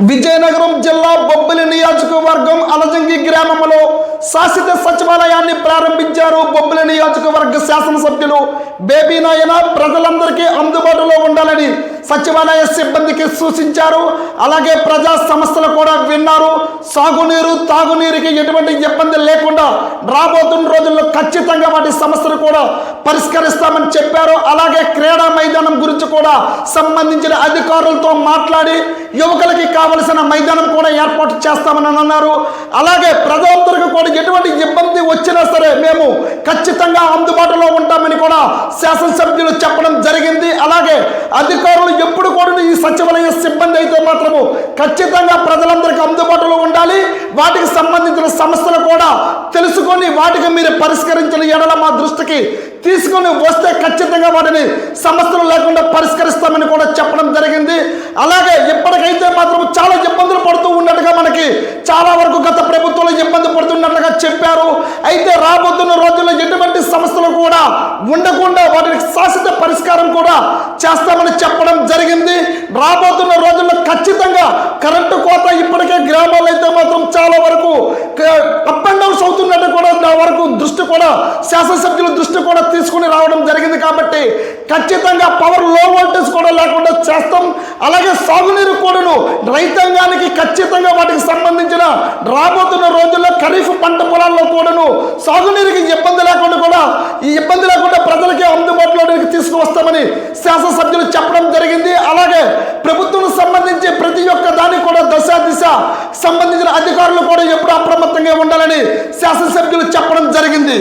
విజయనగరం జిల్లా బొబ్బిలి నియోజకవర్గం అలజంగి గ్రామంలో శాశ్వత సచివాలయాన్ని ప్రారంభించారు బొబ్బిలి నియోజకవర్గ శాసనసభ్యులు బేబీ నాయన. ప్రజలందరికీ అందుబాటులో ఉండాలని సచివాలయ సిబ్బందికి సూచించారు. అలాగే ప్రజా సమస్యలు కూడా విన్నారు. సాగునీరు తాగునీరుకి ఎటువంటి ఇబ్బంది లేకుండా రాబోతున్న రోజుల్లో ఖచ్చితంగా వాటి సమస్యలు కూడా పరిష్కరిస్తామని చెప్పారు. అలాగే క్రీడా మైదానం గురించి కూడా సంబంధించిన అధికారులతో మాట్లాడి యువకులకి కావలసిన మైదానం కూడా ఏర్పాటు చేస్తామని అన్నారు. అలాగే ప్రజలందరికీ కూడా ఎటువంటి ఇబ్బంది వచ్చినా సరే మేము ఖచ్చితంగా అందుబాటులో ఉంటామని కూడా శాసనసభ్యులు చెప్పడం జరిగింది. అలాగే అధికారులు ఎప్పుడు కూడా ఈ సచివాలయ సిబ్బంది అయితే మాత్రము ఖచ్చితంగా ప్రజలందరికీ అందుబాటులో ఉండాలి. వాటికి సంబంధించిన సమస్యలు కూడా తెలుసుకొని వాటికి మీరు పరిష్కరించిన ఎడల మా దృష్టికి తీసుకొని వస్తే ఖచ్చితంగా వాటిని సమస్యలు లేకుండా పరిష్కరిస్తామని కూడా చెప్పడం జరిగింది. అలాగే ఇప్పటికైతే మాత్రం చాలా ఇబ్బందులు పడుతూ ఉన్నట్టుగా మనకి చాలా వరకు గత ప్రభుత్వంలో ఇబ్బంది పడుతున్నట్లుగా చెప్పారు. అయితే రాబోతున్న రోజుల్లో ఎటువంటి సమస్యలు కూడా ఉండకుండా వాటికి శాశ్వత పరిష్కారం కూడా చేస్తామని చెప్పడం జరిగింది. రాబోతున్న రోజుల్లో ఖచ్చితంగా కరెంటు కోత ఇప్పటికే గ్రామాల్లో అయితే మాత్రం చాలా వరకు అప్ అండ్ డౌన్స్ అవుతున్నట్టు కూడా నా వరకు దృష్టి కూడా శాసనసభ్యుల దృష్టి కూడా తీసుకుని రావడం జరిగింది కాబట్టి ఖచ్చితంగా పవర్లో వోల్టేజ్ కూడా లేకుండా చేస్తాం. అలాగే సాగునీరు కూడాను రైతాంగానికి ఖచ్చితంగా వాటికి సంబంధించిన రాబోతున్న రోజుల్లో ఖరీఫ్ పంట పొలాల్లో కూడాను సాగునీరుకి ఇబ్బంది లేకుండా కూడా ఈ ఇబ్బంది లేకుండా ప్రజలకి అందుబాటులోకి తీసుకువస్తామని శాసనసభ్యులు చెప్పడం జరిగింది. అలాగే ప్రభుత్వం సంబంధించి ప్రతి ఒక్క దానికి కూడా దశ దిశ సంబంధించిన అధికారులు కూడా ఎప్పుడు అప్రమత్తంగా ఉండాలని శాసనసభ్యులు చెప్పడం జరిగింది.